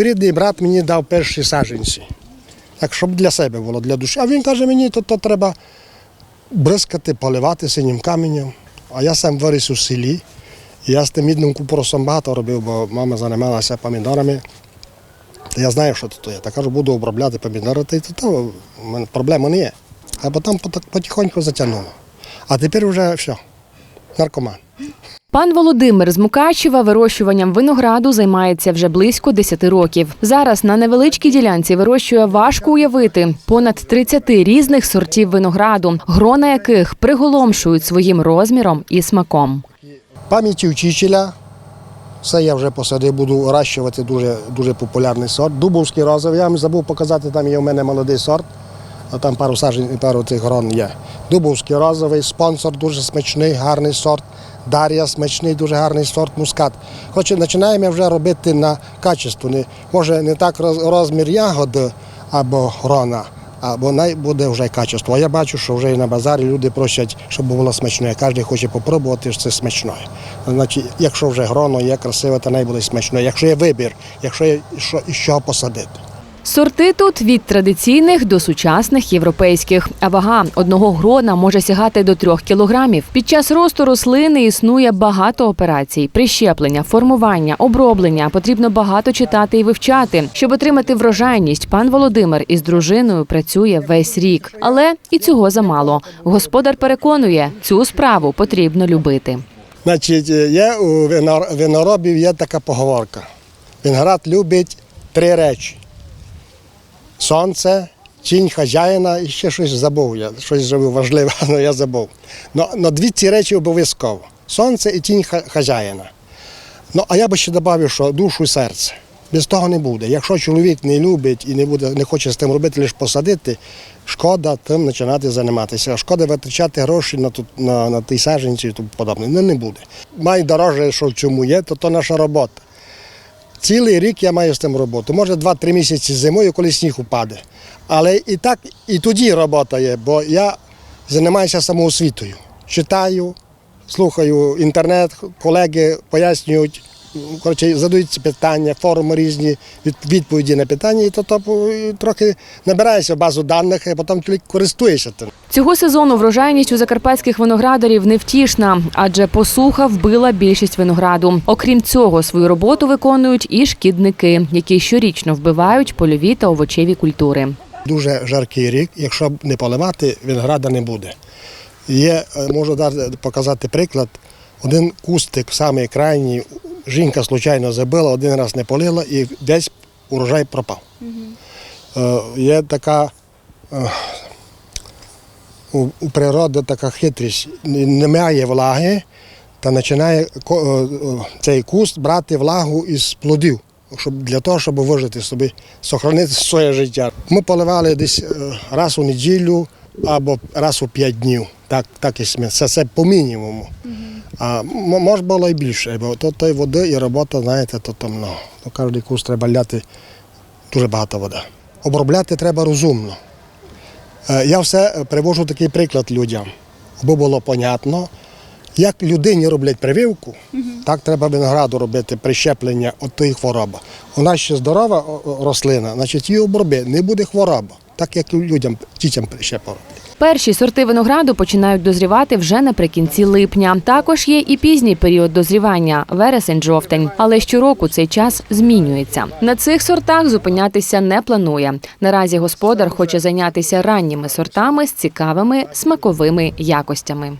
двоюрідний брат мені дав перші саджанці. Так, щоб для себе було, для душі. А він каже, мені то, то треба бризкати, поливати синім каменем. А я сам виріс у селі. І я з тим мідним купоросом багато робив, бо мама займалася помідорами. Та я знаю, що це є. Та кажу, буду обробляти помідори, та й то, проблеми не є. А потім потихоньку затягнуло. А тепер вже все, наркоман. Пан Володимир з Мукачева вирощуванням винограду займається вже близько 10 років. Зараз на невеличкій ділянці вирощує важко уявити понад 30 різних сортів винограду, грона яких приголомшують своїм розміром і смаком. Пам'яті вчителя. Це я вже посадив, буду вирощувати дуже, дуже популярний сорт. Дубовський розовий. Я вам забув показати, там є у мене молодий сорт, а там пару сажень, пару цих грон є. Дубовський розовий, спонсор дуже смачний, гарний сорт. Дар'я смачний, дуже гарний сорт мускат. Хоча починаємо вже робити на качество. Не, може не так роз- розмір ягоди або грона, або най буде вже качество. А я бачу, що вже і на базарі люди просять, щоб було смачне. Кожен хоче попробувати, що це смачне. Значить, якщо вже гроно є красиве, то най буде смачне. Якщо є вибір, якщо є що, чого посадити. Сорти тут від традиційних до сучасних європейських. А вага одного грона може сягати до трьох кілограмів. Під час росту рослини існує багато операцій: прищеплення, формування, оброблення. Потрібно багато читати і вивчати. Щоб отримати врожайність, пан Володимир із дружиною працює весь рік. Але і цього замало. Господар переконує, цю справу потрібно любити. Значить, є у винор- виноробів є така поговорка. Виноград любить три речі: сонце, тінь хазяїна і ще щось забув. Я щось зробив важливе, але я забув. Но, но дві ці речі обов'язково: сонце і тінь хазяїна. Ну, а я би ще додав, що душу і серце. Без того не буде. Якщо чоловік не любить і не буде, не хоче з тим робити, лише посадити, шкода тим починати займатися. Шкода витрачати гроші на, тут, на, на ті саджанці і тому подобне. Ну, не буде. Май дороже, що в цьому є, то то наша робота. Цілий рік я маю з тим роботу. Може, 2-3 місяці зимою, коли сніг упаде. Але і так, і тоді робота є, бо я займаюся самоосвітою. Читаю, слухаю інтернет, колеги пояснюють, коротше, задають питання, форуми різні, відповіді на питання, і то, то трохи набираєшся базу даних, а потім тільки користуєшся тим. Цього сезону врожайність у закарпатських виноградарів невтішна, адже посуха вбила більшість винограду. Окрім цього, свою роботу виконують і шкідники, які щорічно вбивають польові та овочеві культури. Дуже жаркий рік, якщо не поливати, винограда не буде. Є, е, можу показати приклад. Один кустик, самий крайній, жінка случайно забила, один раз не полила і десь урожай пропав. Е, Є така е, у, природи така хитрість. Немає влаги, та починає е, цей куст брати влагу із плодів, щоб, для того, щоб вижити собі, сохранити своє життя. Ми поливали десь раз у неділю або раз у п'ять днів. Так, так і смі- Це, це по мінімуму. А може було і більше, бо то той води і робота, знаєте, то там ну, то кожен куст треба ляти дуже багато води. Обробляти треба розумно. Е, Я все привожу такий приклад людям, аби було понятно, як людині роблять прививку, так треба винограду робити прищеплення от тої хвороби. У нас ще здорова рослина, значить її оброби, не буде хвороба, так як і людям, дітям ще роблять. Перші сорти винограду починають дозрівати вже наприкінці липня. Також є і пізній період дозрівання вересень-жовтень. Але щороку цей час змінюється. На цих сортах зупинятися не планує. Наразі господар хоче зайнятися ранніми сортами з цікавими смаковими якостями.